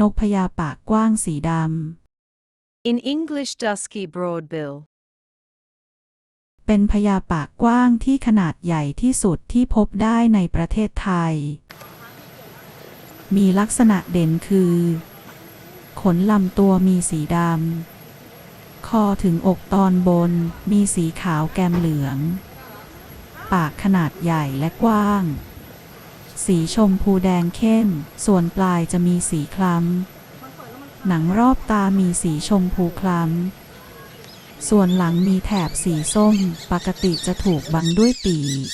นกพญาปากกว้างสีด In English, dusky broadbill. ำเป็นพญาปากกว้างที่ขนาดใหญ่ที่สุดที่พบได้ในประเทศไทย มีลักษณะเด่นคือ ขนลำตัวมีสีดำ คอถึงอกตอนบนมีสีขาวแกมเหลือง ปากขนาดใหญ่และกว้าง สีชมพูแดงเข้ม ส่วนปลายจะมีสีคล้ำ หนังรอบตามีสีชมพูคล้ำ ส่วนหลังมีแถบสีส้ม ปกติจะถูกบังด้วยปีก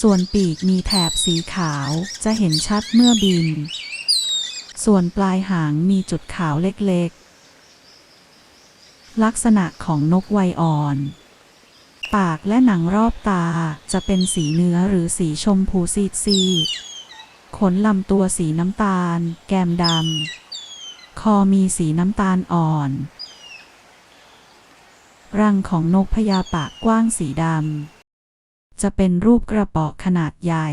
ส่วนปีกมีแถบสีขาวจะเห็นชัดเมื่อบิน ส่วนปลายหางมีจุดขาวเล็กๆ ลักษณะของนกไวอ่อน ปากและหนังรอบตาจะเป็นสีเนื้อหรือสีชมพูซีดซีดๆขนลำตัวสีน้ำตาล แก้มดำ คอมีสีน้ำตาลอ่อน รังของนกพญาปากกว้างสีดำ จะเป็นรูปกระป๋อขนาดใหญ่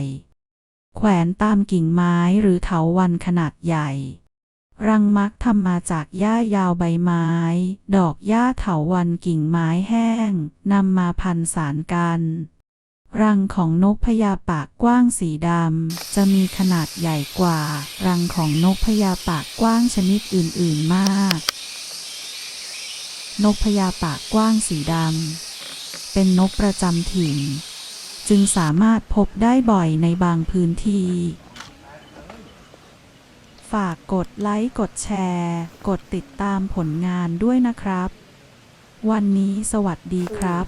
แขวนตามกิ่งไม้หรือเถาวันขนาดใหญ่ รังมักทำมาจากหญ้ายาวใบไม้ ดอกหญ้าเถาวันกิ่งไม้แห้งนำมาพันสารกัน รังของนกพญาปากกว้างสีดำ จะมีขนาดใหญ่กว่า รังของนกพญาปากกว้างชนิดอื่น ๆมาก นกพญาปากกว้างสีดำ เป็นนกประจำถิ่น จึงสามารถพบได้บ่อยในบางพื้นที่ ฝากกดไลค์ กดแชร์ กดติดตามผลงานด้วยนะครับ วันนี้สวัสดีครับ